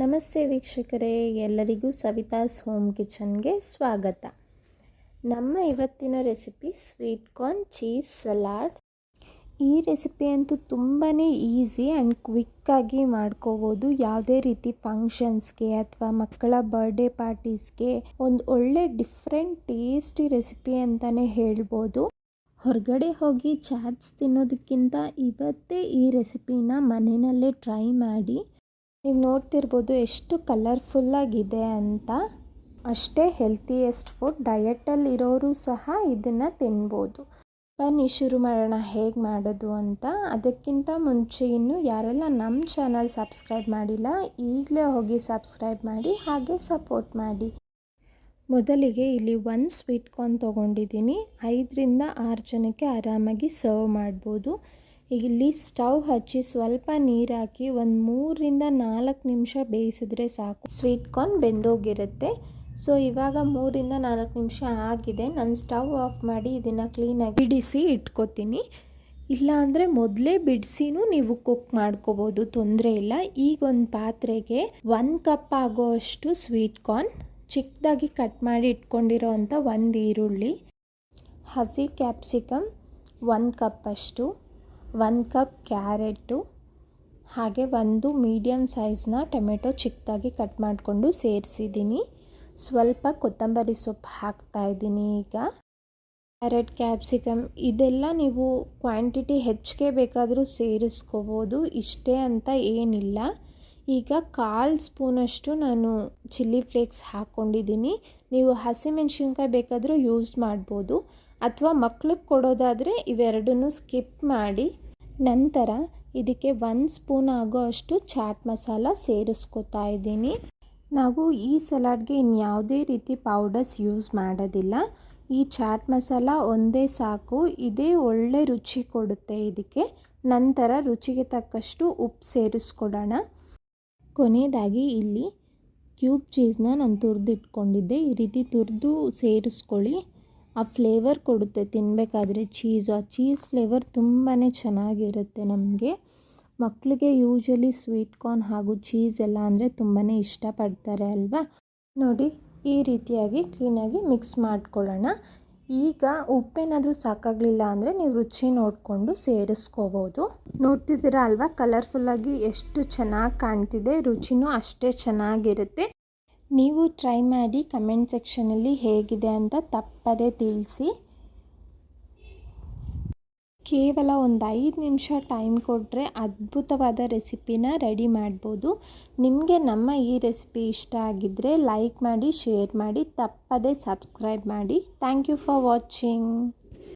ನಮಸ್ತೆ ವೀಕ್ಷಕರೇ, ಎಲ್ಲರಿಗೂ ಸವಿತಾಸ್ ಹೋಮ್ ಕಿಚನ್ಗೆ ಸ್ವಾಗತ. ನಮ್ಮ ಇವತ್ತಿನ recipe sweet corn cheese salad. ಈ ರೆಸಿಪಿ ಅಂತೂ ತುಂಬಾ ಈಸಿ ಆ್ಯಂಡ್ ಕ್ವಿಕ್ಕಾಗಿ ಮಾಡ್ಕೋಬೋದು. ಯಾವುದೇ ರೀತಿ ಫಂಕ್ಷನ್ಸ್ಗೆ ಅಥವಾ ಮಕ್ಕಳ ಬರ್ಡೇ ಪಾರ್ಟೀಸ್ಗೆ ಒಂದು ಒಳ್ಳೆ ಡಿಫ್ರೆಂಟ್ ಟೇಸ್ಟಿ ರೆಸಿಪಿ ಅಂತಲೇ ಹೇಳ್ಬೋದು. ಹೊರಗಡೆ ಹೋಗಿ ಚಾಟ್ಸ್ ತಿನ್ನೋದಕ್ಕಿಂತ ಇವತ್ತೇ ಈ ರೆಸಿಪಿನ ಮನೆಯಲ್ಲೇ ಟ್ರೈ ಮಾಡಿ ನೀವು ನೋಡ್ತಿರ್ಬೋದು ಎಷ್ಟು ಕಲರ್ಫುಲ್ಲಾಗಿದೆ ಅಂತ. ಅಷ್ಟೇ ಹೆಲ್ತಿಯೆಸ್ಟ್ ಫುಡ್ ಡಯಟಲ್ಲಿ ಇರೋರು ಸಹ ಇದನ್ನು ತಿನ್ಬೋದು. ಬನ್ನಿ ಶುರು ಮಾಡೋಣ ಹೇಗೆ ಮಾಡೋದು ಅಂತ. ಅದಕ್ಕಿಂತ ಮುಂಚೆ ಇನ್ನೂ ಯಾರೆಲ್ಲ ನಮ್ಮ ಚಾನಲ್ ಸಬ್ಸ್ಕ್ರೈಬ್ ಮಾಡಿಲ್ಲ, ಈಗಲೇ ಹೋಗಿ ಸಬ್ಸ್ಕ್ರೈಬ್ ಮಾಡಿ, ಹಾಗೆ ಸಪೋರ್ಟ್ ಮಾಡಿ. ಮೊದಲಿಗೆ ಇಲ್ಲಿ ಒಂದು ಸ್ವೀಟ್ ಕಾರ್ನ್ ತೊಗೊಂಡಿದ್ದೀನಿ. ಐದರಿಂದ ಆರು ಜನಕ್ಕೆ ಆರಾಮಾಗಿ ಸರ್ವ್ ಮಾಡ್ಬೋದು. ಇಲ್ಲಿ ಸ್ಟವ್ ಹಚ್ಚಿ ಸ್ವಲ್ಪ ನೀರು ಹಾಕಿ ಒಂದು ಮೂರರಿಂದ ನಾಲ್ಕು ನಿಮಿಷ ಬೇಯಿಸಿದ್ರೆ ಸಾಕು. Sweet corn ಬೆಂದೋಗಿರುತ್ತೆ. ಸೊ, ಇವಾಗ ಮೂರಿಂದ ನಾಲ್ಕು ನಿಮಿಷ ಆಗಿದೆ. ನಾನು ಸ್ಟವ್ ಆಫ್ ಮಾಡಿ ಇದನ್ನು ಕ್ಲೀನಾಗಿ ಬಿಡಿಸಿ ಇಟ್ಕೋತೀನಿ. ಇಲ್ಲ ಅಂದರೆ ಮೊದಲೇ ಬಿಡಿಸಿನೂ ನೀವು ಕುಕ್ ಮಾಡ್ಕೋಬೋದು. ತೊಂದರೆ ಇಲ್ಲ. ಈಗ ಒಂದು ಪಾತ್ರೆಗೆ ಒಂದು ಕಪ್ ಆಗೋ ಅಷ್ಟು ಸ್ವೀಟ್ ಕಾರ್ನ್ ಚಿಕ್ಕದಾಗಿ ಕಟ್ ಮಾಡಿ ಇಟ್ಕೊಂಡಿರೋ ಅಂಥ ಒಂದು ಈರುಳ್ಳಿ, ಹಸಿ ಕ್ಯಾಪ್ಸಿಕಮ್ ಒಂದು ಕಪ್ಪಷ್ಟು ಒಂದು ಕಪ್ ಕ್ಯಾರೆಟು, ಹಾಗೆ ಒಂದು ಮೀಡಿಯಮ್ ಸೈಜ್ನ ಟೊಮೆಟೊ ಚಿಕ್ಕದಾಗಿ ಕಟ್ ಮಾಡಿಕೊಂಡು ಸೇರಿಸಿದ್ದೀನಿ. ಸ್ವಲ್ಪ ಕೊತ್ತಂಬರಿ ಸೊಪ್ಪು ಹಾಕ್ತಾಯಿದ್ದೀನಿ ಈಗ. ಕ್ಯಾರೆಟ್, ಕ್ಯಾಪ್ಸಿಕಮ್ ಇದೆಲ್ಲ ನೀವು ಕ್ವಾಂಟಿಟಿ ಹೆಚ್ಚಿಗೆ ಬೇಕಾದರೂ ಸೇರಿಸ್ಕೋಬೋದು, ಇಷ್ಟೇ ಅಂತ ಏನಿಲ್ಲ. ಈಗ ಕಾಲು ಸ್ಪೂನಷ್ಟು ನಾನು ಚಿಲ್ಲಿ ಫ್ಲೇಕ್ಸ್ ಹಾಕ್ಕೊಂಡಿದ್ದೀನಿ. ನೀವು ಹಸಿಮೆಣ್ಸಿನ್ಕಾಯಿ ಬೇಕಾದರೂ ಯೂಸ್ ಮಾಡ್ಬೋದು, ಅಥವಾ ಮಕ್ಳಿಗೆ ಕೊಡೋದಾದರೆ ಇವೆರಡನ್ನೂ ಸ್ಕಿಪ್ ಮಾಡಿ. ನಂತರ ಇದಕ್ಕೆ ಒಂದು ಸ್ಪೂನ್ ಆಗೋ ಅಷ್ಟು ಚಾಟ್ ಮಸಾಲ ಸೇರಿಸ್ಕೊತಾ ಇದ್ದೀನಿ. ನಾವು ಈ ಸಲಾಡ್ಗೆ ಇನ್ಯಾವುದೇ ರೀತಿ ಪೌಡರ್ಸ್ ಯೂಸ್ ಮಾಡೋದಿಲ್ಲ. ಈ ಚಾಟ್ ಮಸಾಲ ಒಂದೇ ಸಾಕು, ಇದೇ ಒಳ್ಳೆ ರುಚಿ ಕೊಡುತ್ತೆ ಇದಕ್ಕೆ. ನಂತರ ರುಚಿಗೆ ತಕ್ಕಷ್ಟು ಉಪ್ಪು ಸೇರಿಸ್ಕೊಡೋಣ. ಕೊನೆಯದಾಗಿ ಇಲ್ಲಿ ಕ್ಯೂಬ್ ಚೀಸ್ನ ನಾನು ತುರಿದಿಟ್ಕೊಂಡಿದ್ದೆ. ಈ ರೀತಿ ತುರಿದು ಸೇರಿಸ್ಕೊಳ್ಳಿ. ಆ ಫ್ಲೇವರ್ ಕೊಡುತ್ತೆ ತಿನ್ನಬೇಕಾದ್ರೆ ಚೀಸು ಆ ಚೀಸ್ ಫ್ಲೇವರ್ ತುಂಬಾ ಚೆನ್ನಾಗಿರುತ್ತೆ ನಮಗೆ. ಮಕ್ಕಳಿಗೆ ಯೂಶ್ವಲಿ ಸ್ವೀಟ್ ಕಾರ್ನ್ ಹಾಗೂ ಚೀಸ್ ಎಲ್ಲ ಅಂದರೆ ತುಂಬಾ ಇಷ್ಟಪಡ್ತಾರೆ ಅಲ್ವಾ? ನೋಡಿ, ಈ ರೀತಿಯಾಗಿ ಕ್ಲೀನಾಗಿ ಮಿಕ್ಸ್ ಮಾಡ್ಕೊಳ್ಳೋಣ. ಈಗ ಉಪ್ಪೇನಾದರೂ ಸಾಕಾಗಲಿಲ್ಲ ಅಂದರೆ ನೀವು ರುಚಿ ನೋಡಿಕೊಂಡು ಸೇರಿಸ್ಕೋಬೋದು. ನೋಡ್ತಿದ್ದೀರಾ ಅಲ್ವಾ? ಕಲರ್ಫುಲ್ಲಾಗಿ ಎಷ್ಟು ಚೆನ್ನಾಗಿ ಕಾಣ್ತಿದೆ, ರುಚಿನೂ ಅಷ್ಟೇ ಚೆನ್ನಾಗಿರುತ್ತೆ. ನೀವು ಟ್ರೈ ಮಾಡಿ ಕಮೆಂಟ್ ಸೆಕ್ಷನಲ್ಲಿ ಹೇಗಿದೆ ಅಂತ ತಪ್ಪದೇ ತಿಳಿಸಿ. ಕೇವಲ ಒಂದು ಐದು ನಿಮಿಷ ಟೈಮ್ ಕೊಟ್ಟರೆ ಅದ್ಭುತವಾದ ರೆಸಿಪಿನ ರೆಡಿ ಮಾಡ್ಬೋದು. ನಿಮಗೆ ನಮ್ಮ ಈ ರೆಸಿಪಿ ಇಷ್ಟ ಆಗಿದ್ದರೆ ಲೈಕ್ ಮಾಡಿ ಶೇರ್ ಮಾಡಿ, ತಪ್ಪದೇ ಸಬ್ಸ್ಕ್ರೈಬ್ ಮಾಡಿ. Thank you for watching